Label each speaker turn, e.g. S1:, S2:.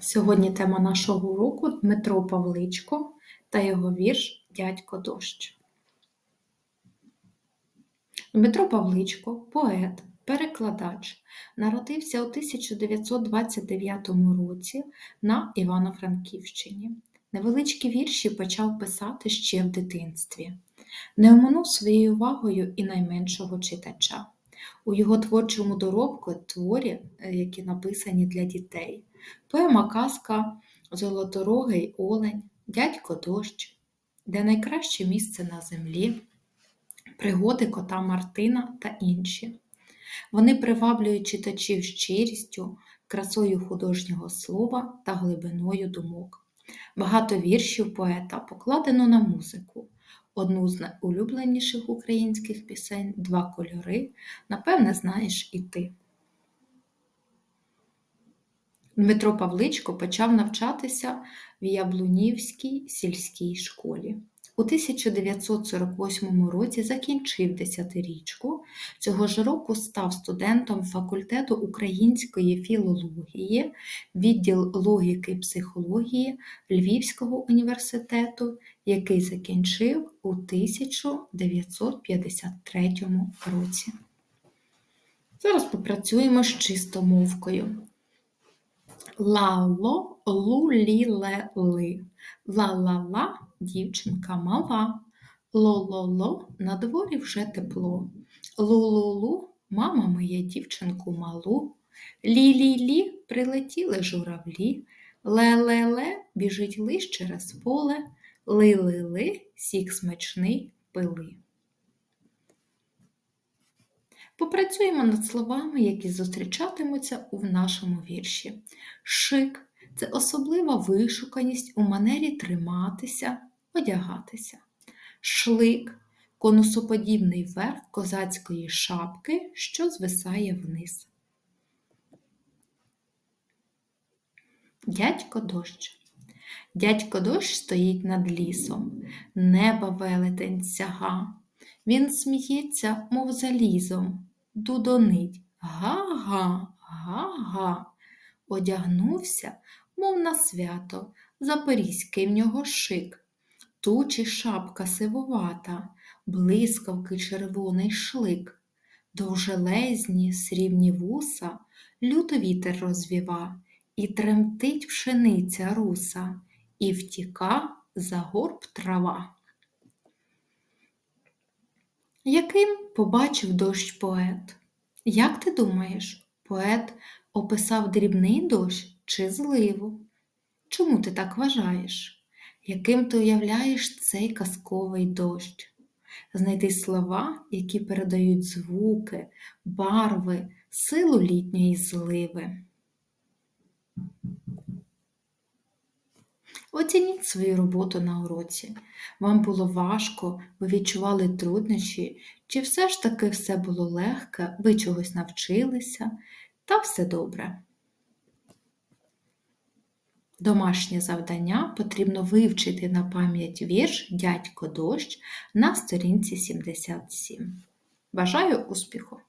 S1: Сьогодні тема нашого уроку Дмитро Павличко та його вірш Дядько дощ. Дмитро Павличко, поет, перекладач, народився у 1929 році на Івано-Франківщині. Невеличкі вірші почав писати ще в дитинстві. Не оминув своєю увагою і найменшого читача. У його творчому доробку творі, е, які написані для дітей, поема казка Золоторогий Олень, Дядько дощ, де найкраще місце на землі, пригоди кота Мартина та інші. Вони приваблюють читачів щирістю, красою художнього слова та глибиною думок. Багато віршів поета покладено на музику. Одну з найулюбленіших українських пісень Два кольори, напевне, знаєш і ти. Дмитро Павличко почав навчатися в Яблунівській сільській школі. У 1948 році закінчив десятирічку. Цього ж року став студентом факультету української філології, відділ логіки і психології Львівського університету, який закінчив у 1953 році. Зараз попрацюємо з чистомовкою. Лало, лу-лі-ле-ли. Ла-ла-ла, дівчинка мала. Ло-ло-ло, на дворі вже тепло. Лу-лу-лу, мама миє дівчинку малу. Лі-лі-лі, прилетіли журавлі. Ле-ле-ле, біжить лиш через поле. Ли-ли-ли, сік смачний пили. Попрацюємо над словами, які зустрічатимуться у нашому вірші. Шик це особлива вишуканість у манері триматися, одягатися. Шлик конусоподібний верх козацької шапки, що звисає вниз. Дядько дощ. Дядько дощ стоїть над лісом, неба велетень сяга. Він сміється, мов залізом, дудонить га-га, га-га. Одягнувся, мов на свято, запорізький в нього шик. Тучі шапка сивувата, блискавки червоний шлик, довжелезні срібні вуса, люто вітер розвіва, і тремтить пшениця руса, і втіка за горб трава. Яким побачив дощ поет? Як ти думаєш, поет описав дрібний дощ чи зливу? Чому ти так вважаєш? Яким ти уявляєш цей казковий дощ? Знайди слова, які передають звуки, барви, силу літньої зливи. Оцініть свою роботу на уроці. Вам було важко, ви відчували труднощі, чи все ж таки все було легке, ви чогось навчилися, та все добре. Домашнє завдання потрібно вивчити на пам'ять вірш Дядько дощ на сторінці 77. Бажаю успіху!